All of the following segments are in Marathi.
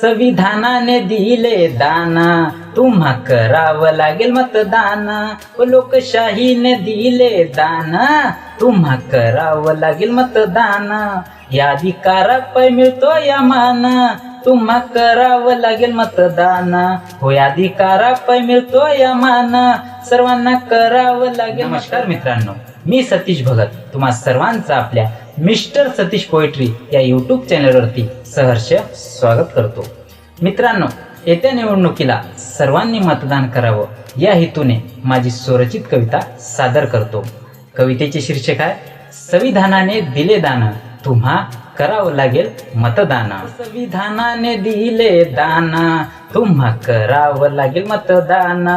संविधानाने दिले दान. तुम्हा करावं लागेल मतदान. लोकशाहीने दिले दान. तुम्हा करावं लागेल मतदान. या अधिकारापाय मिळतो या मान. तुम्हा करावं लागेल मतदान. हो या अधिकारापाय मिळतो या मान. सर्वांना करावं लागेल नमस्कार मित्रांनो. मी सतीश भगत. तुम्हा सर्वांचं आपल्या मिस्टर सतीश पोएट्री या यूट्यूब चॅनलवरती सहर्ष स्वागत करतो. मित्रांनो येत्या निवडणुकीला सर्वांनी मतदान करावं या हेतूने माझी स्वरचित कविता सादर करतो. कवितेचे शीर्षक आहे संविधानाने दिले दान तुम्हा करावं लागेल मतदान. संविधानाने दिले दान. तुम्हा करावं लागेल मतदान.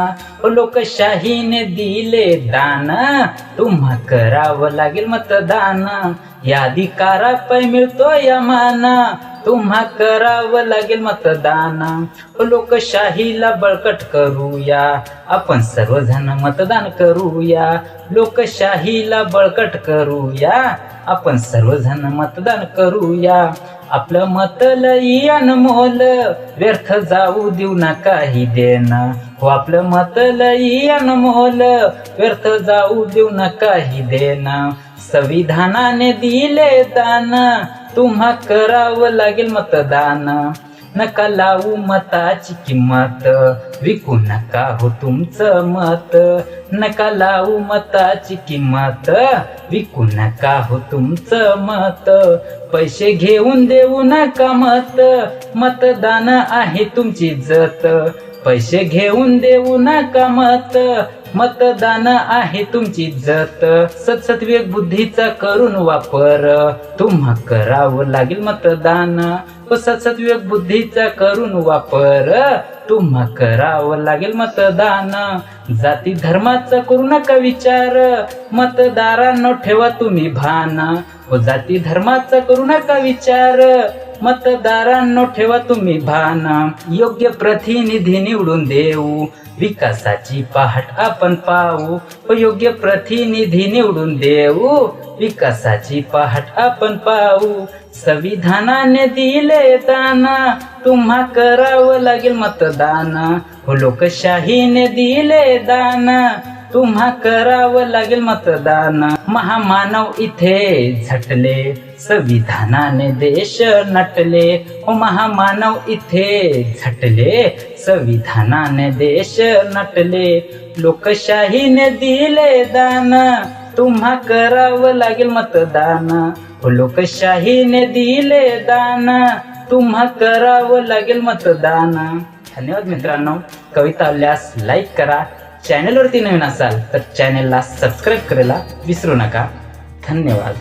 हो, लोकशाहीने दिले दान. तुम्हा करावं लागेल मतदान. या अधिकारापाय मिळतो या माना. तुम्हा करावं लागेल मतदान. हो, लोकशाहीला बळकट करूया. आपण सर्वजण मतदान करूया. लोकशाहीला बळकट करूया. आपण सर्वजण मतदान करूया. आपलं मत लई अनमोल व्यर्थ जाऊ देऊ नका ही देणं. हो आपलं मत लई अनमोल व्यर्थ जाऊ देऊ नका ही देणं. संविधानाने दिले दान तुम्हा करावं लागेल मतदान. नका लावू मताची किंमत. विकू नका हो तुमचं मत. नका लावू मताची किंमत. विकू नका हो तुमचं मत. पैसे घेऊन देऊ नका मत. मतदान आहे तुमची जत. पैसे घेऊन देऊ नका मत. मतदान आहे तुमची इज्जत सत्सत्विक बुद्धीचा करून वापर. तुम्हा करावं लागेल मतदान. सत्सत्विक बुद्धीचा करून वापर. तुम्हा करावं लागेल मतदान. जाती धर्माचा करू नका विचार. मतदारांनो ठेवा तुम्ही भान. व जाती धर्माचा करू नका विचार. मतदारांनो ठेवा तुम्ही भान. योग्य प्रतिनिधी निवडून देऊ. विकासाची पहाट आपण पाहू. व योग्य प्रतिनिधी निवडून देऊ. विकासाची पहाट आपण पाहू. संविधानाने दिले दाना. तुम्हा करावं लागेल मतदान. व लोकशाहीने दिले दाना. तुम्हा करावं लागेल मतदान. महामानव इथे झटले संविधानाने देश नटले. हो महामानव इथे झटले संविधानाने देश नटले. लोकशाहीने दिले दान तुम्हा करावं लागेल मतदान. हो लोकशाहीने दिले दान तुम्हा करावं लागेल मतदान. धन्यवाद मित्रांनो. कविता आवल्यास लाईक करा चॅनलवरती नवीन असाल तर चॅनलला सबस्क्राईब करायला विसरू नका. धन्यवाद.